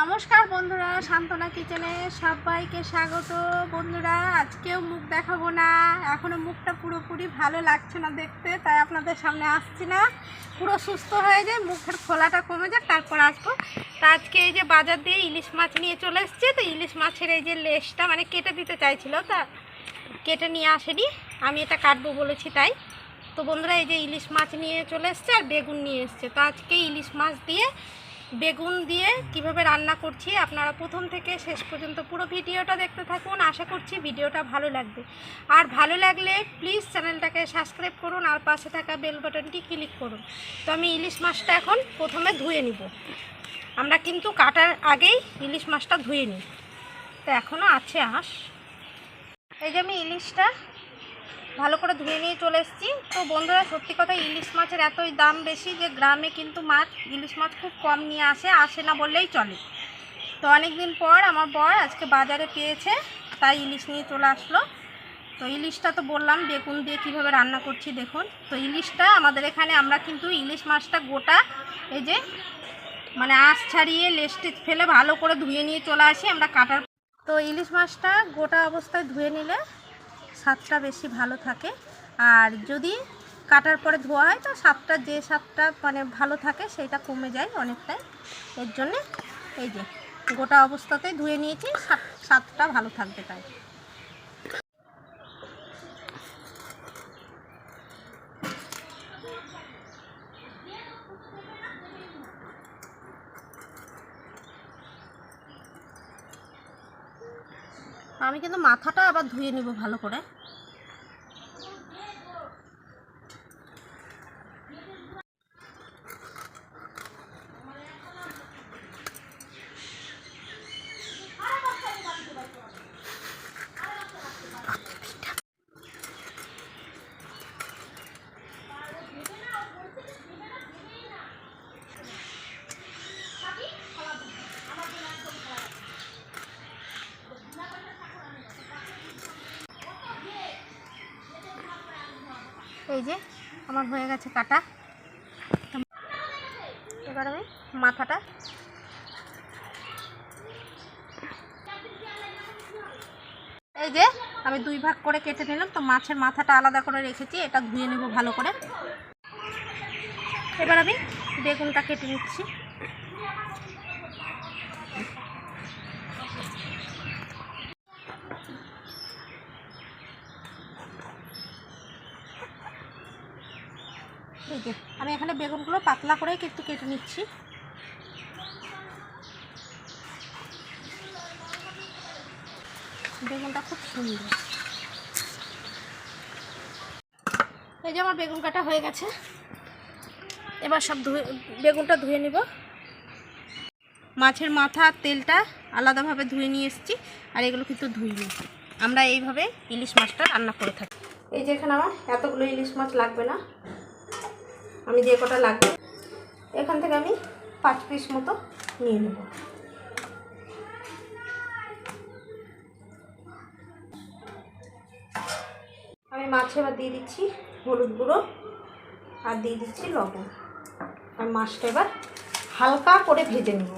নমস্কার বন্ধুরা সান্ত্বনা কিচেনে সবাইকে স্বাগত। বন্ধুরা, আজকেও মুখ দেখাবো না। এখনও মুখটা পুরোপুরি ভালো লাগছে না দেখতে, তাই আপনাদের সামনে আসছি না। পুরো সুস্থ হয়ে যায়, মুখের খোলাটা কমে যাক, তারপর আসব। তা আজকে এই যে বাজার দিয়ে ইলিশ মাছ নিয়ে চলে এসছে, তো ইলিশ মাছের এই যে লেসটা মানে কেটে দিতে চাইছিল, তা কেটে নিয়ে আসেনি। আমি এটা কাটবো বলেছি তাই। তো বন্ধুরা, এই যে ইলিশ মাছ নিয়ে চলে এসছে আর বেগুন নিয়ে এসছে। তো আজকে ইলিশ মাছ দিয়ে বেগুন দিয়ে কীভাবে রান্না করছি আপনারা প্রথম থেকে শেষ পর্যন্ত পুরো ভিডিওটা দেখতে থাকুন। আশা করছি ভিডিওটা ভালো লাগবে। আর ভালো লাগলে প্লিজ চ্যানেলটাকে সাবস্ক্রাইব করুন আর পাশে থাকা বেল বাটনটি ক্লিক করুন। তো আমি ইলিশ মাছটা এখন প্রথমে ধুয়ে নিব। আমরা কিন্তু কাটার আগেই ইলিশ মাছটা ধুয়ে নিই। তো এখনও আছে আঁশ। এই যে আমি ইলিশটা ভালো করে ধুয়ে নিয়ে চলে এসেছি। তো বন্ধুরা, সত্যি কথা ইলিশ মাছের এতই দাম বেশি যে গ্রামে কিন্তু মাছ, ইলিশ মাছ খুব কম নিয়ে আসে আসে না বললেই চলে। তো অনেক দিন পর আমার বর আজকে বাজারে পেয়েছে, তাই ইলিশ নিয়ে চলে আসলো। তো ইলিশটা তো বললাম, বেগুন দিয়ে কীভাবে রান্না করছি দেখুন। তো ইলিশটা আমাদের এখানে আমরা কিন্তু ইলিশ মাছটা গোটা এই যে মানে আঁশ ছাড়িয়ে লেস্টে ফেলে ভালো করে ধুয়ে নিয়ে চলে আসি, আমরা কাটার তো ইলিশ মাছটা গোটা অবস্থায় ধুয়ে নিলে স্বাদটা বেশি ভালো থাকে। আর যদি কাটার পরে ধোয়া হয়, তো স্বাদটা যে স্বাদটা মানে ভালো থাকে সেটা কমে যায় অনেকটাই। এর জন্যে এই যে গোটা অবস্থাতেই ধুয়ে নিয়েছি স্বাদটা ভালো থাকবে তাই। আমি কিন্তু মাথাটা আবার ধুয়ে নিব ভালো করে। এই যে আমার হয়ে গেছে কাটা। এবার আমি মাথাটা। এই যে আমি দুই ভাগ করে কেটে নিলাম, তো মাছের মাথাটা আলাদা করে রেখেছি, এটা ধুয়ে নেব ভালো করে। এবার আমি বেগুনটা কেটে নিচ্ছি এই যে আমি এখানে বেগুনগুলো পাতলা করে একটু কেটে নিচ্ছি। বেগুনটা খুব সুন্দর। এই যে আমার বেগুন কাটা হয়ে গেছে। এবার সব ধুয়ে, বেগুনটা ধুয়ে নিব। মাছের মাথা আর তেলটা আলাদাভাবে ধুয়ে নিয়ে এসেছি, আর এগুলো কিন্তু ধুইনি। আমরা এইভাবে ইলিশ মাছটা রান্না করে থাকি। এই যে এখানে আমার এতগুলো ইলিশ মাছ লাগবে না। আমি যে কটা লাগবে, এখান থেকে আমি পাঁচ পিস মতো নিয়ে নেব। আমি মাছে এবার দিয়ে দিচ্ছি হলুদ গুঁড়ো আর দিয়ে দিচ্ছি লবণ। আর মাছটা এবার হালকা করে ভেজে নেব।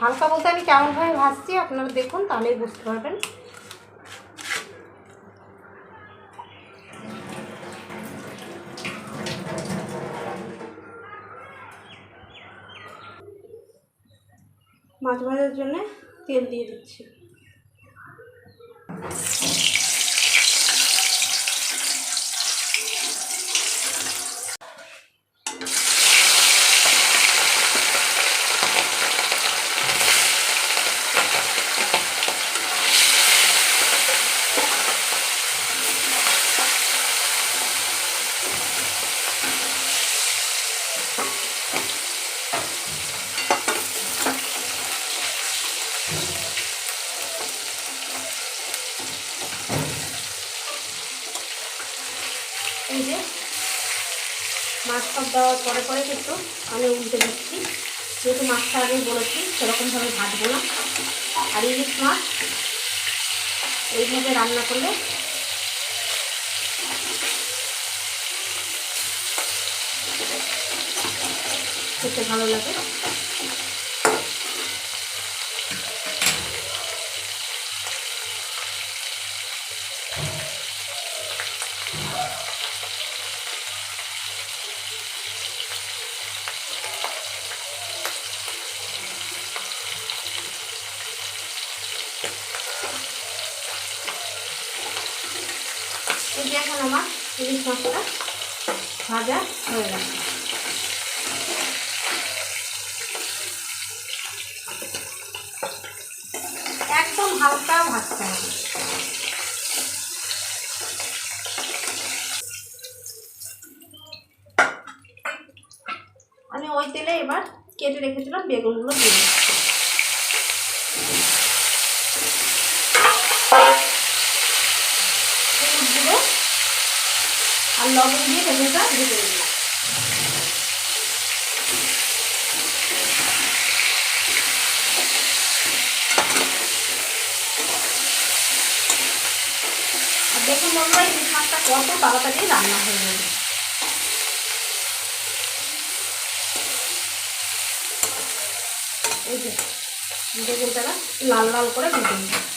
হালকা বলতে আমি কেমনভাবে ভাজছি আপনারা দেখুন, তাহলেই বুঝতে পারবেন। মাছ ভাজার জন্যে তেল দিয়ে দিচ্ছি। এই যে মাছ সব দেওয়ার পরে পরে কিন্তু আমি উল্টে দিচ্ছি। যেহেতু মাছটা আগে বলেছি, সেরকমভাবে ভাজবো না। আর ইলিশ মাছ, এইভাবে রান্না করলে খেতে ভালো লাগে। যে এখন আমার ইলিশ মাছটা ভাজা হয়ে গেছে একদম হালকা ভাজতে হবে। আমি ওই তেলে এবার কেটে রেখেছিলাম বেগুনগুলো দিয়ে দিচ্ছি। হলুদ গুঁড়ো আর লবণ ভেজে আর দেখুন বন্ধুরা, এই শাকটা কত তাড়াতাড়ি রান্না হয়ে যাবে এই যে না লাল লাল করে ভেজে নিই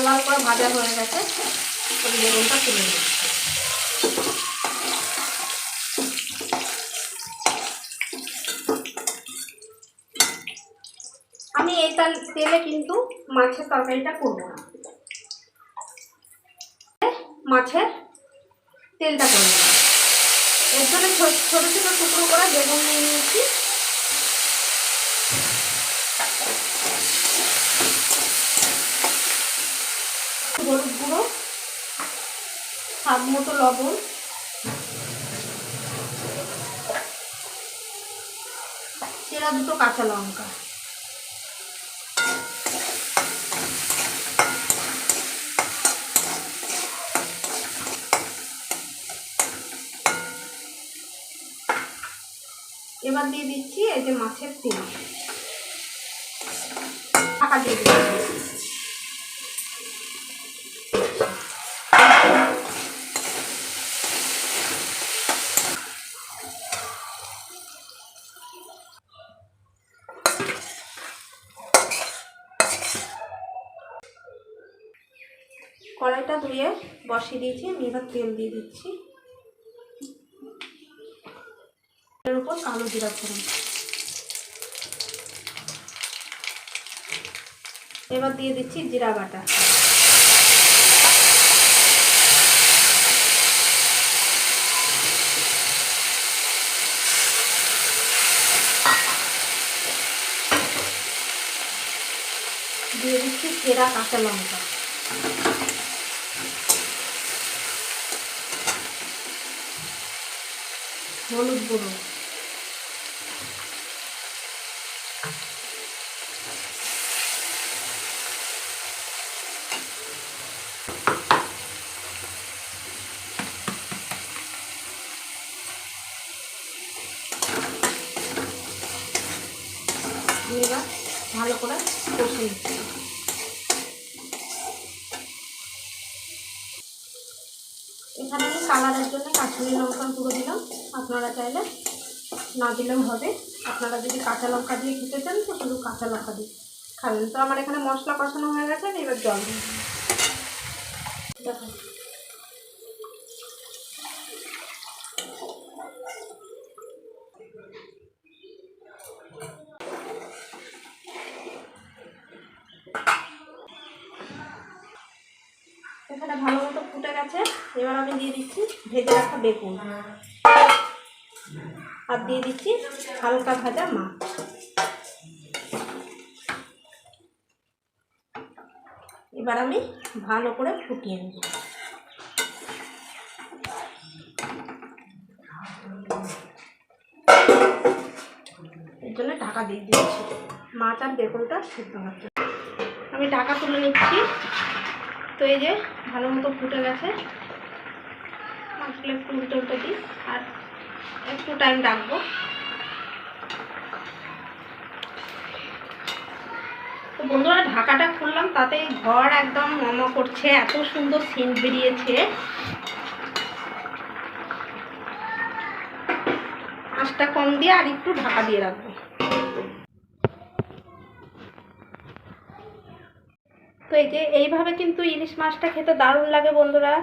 লাল লাল করে ভাজা হয়ে গেছে ওই বেগুনটা তুলে নিচ্ছি। আমি এই তাল- তেলে কিন্তু মাছের তরকারিটা করব না। মাছের তেলটা করে নেব। এর জন্য ছোটো ছোটো টুকরো করে বেগুন নিয়ে নিয়েছি হলুদ গুঁড়ো স্বাদ মতো লবণ। চেরা দুটো কাঁচা লঙ্কা। এবার দিয়ে দিচ্ছি এই যে মাছের তেল। ঢাকা দিয়ে দিচ্ছি। ধুয়ে বসিয়ে দিয়েছি, আমি এবার তেল দিয়ে দিচ্ছি। এর উপর কালো জিরা ফোড়ন এবার দিয়ে দিচ্ছি জিরা বাটা। দিয়ে দিচ্ছি চেরা কাঁচা লঙ্কা। হলুদ গুঁড়ো। ভালো করে কষে নিচ্ছি। এখানে আমি কালারের জন্য কাশ্মীরি লঙ্কা গুঁড়ো দিলাম। আপনারা চাইলে না দিলেও হবে। আপনারা যদি কাঁচা লঙ্কা দিয়ে খেতে চান তো শুধু কাঁচা লঙ্কা দিয়ে খাবেন। তো আমার এখানে মশলা কষানো হয়ে গেছে, এবার জল দিই। এখানে ভালো মতো ফুটে গেছে। এবার আমি দিয়ে দিচ্ছি ভেজে রাখা বেগুন। আর দিয়ে দিচ্ছি, হালকা ভাজা মাছ এবার আমি ভালো করে ফুটিয়ে নেব। এর জন্য ঢাকা দিয়ে দিচ্ছি মাছ আর বেগুনটা সিদ্ধ হচ্ছে আমি ঢাকা তুলে নিচ্ছি। তো এই যে ভালো মতো ফুটে গেছে। মাছগুলো একটু উল্টে উল্টে দিই। আর একটু টাইম রাখব। তো বন্ধুরা, ঢাকাটা খুললাম, তাতে ঘর একদম মমা করছে, এত সুন্দর সিন বেরিয়েছে। আঁচটা কম দিয়ে আর একটু ঢাকা দিয়ে রাখব। তো এই যে, এইভাবে কিন্তু ইলিশ মাছটা খেতে দারুণ লাগে বন্ধুরা।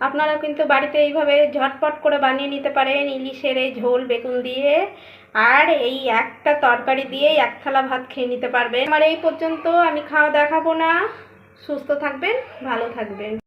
আপনারা কিন্তু বাড়িতে এইভাবে ঝটপট করে বানিয়ে নিতে পারেন ইলিশের এই ঝোল, বেগুন দিয়ে। আর এই একটা তরকারি দিয়েই এক থালা ভাত খেয়ে নিতে পারবেন। আমার এই পর্যন্ত, আমি খাওয়া দেখাবো না। সুস্থ থাকবেন, ভালো থাকবেন।